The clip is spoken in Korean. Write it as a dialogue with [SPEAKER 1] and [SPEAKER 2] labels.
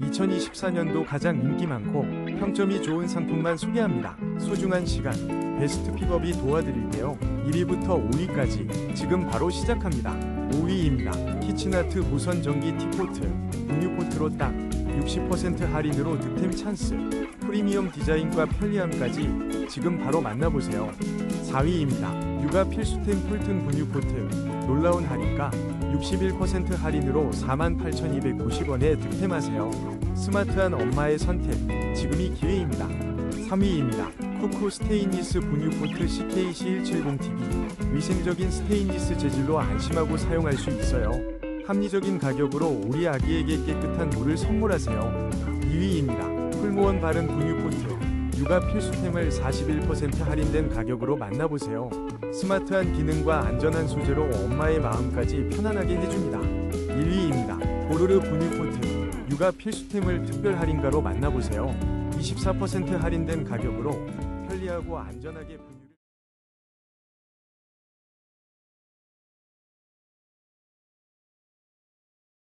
[SPEAKER 1] 2024년도 가장 인기 많고 평점이 좋은 상품만 소개합니다. 소중한 시간, 베스트 픽업이 도와드릴게요. 1위부터 5위까지 지금 바로 시작합니다. 5위입니다. 키친아트 무선 전기 티포트, 분유포트로 딱 60% 할인으로 득템 찬스. 프리미엄 디자인과 편리함까지 지금 바로 만나보세요. 4위입니다. 육아 필수템 폴튼 분유포트 놀라운 할인가 61% 할인으로 48,290원에 득템하세요. 스마트한 엄마의 선택 지금이 기회입니다. 3위입니다. 쿠쿠 스테인리스 분유포트 CKC170TV 위생적인 스테인리스 재질로 안심하고 사용할 수 있어요. 합리적인 가격으로 우리 아기에게 깨끗한 물을 선물하세요. 2위입니다. 풀무원 바른 분유 포트 육아 필수템을 41% 할인된 가격으로 만나보세요. 스마트한 기능과 안전한 소재로 엄마의 마음까지 편안하게 해줍니다. 1위입니다. 보르르 분유 포트 육아 필수템을 특별 할인가로 만나보세요. 24% 할인된 가격으로 편리하고 안전하게 분유를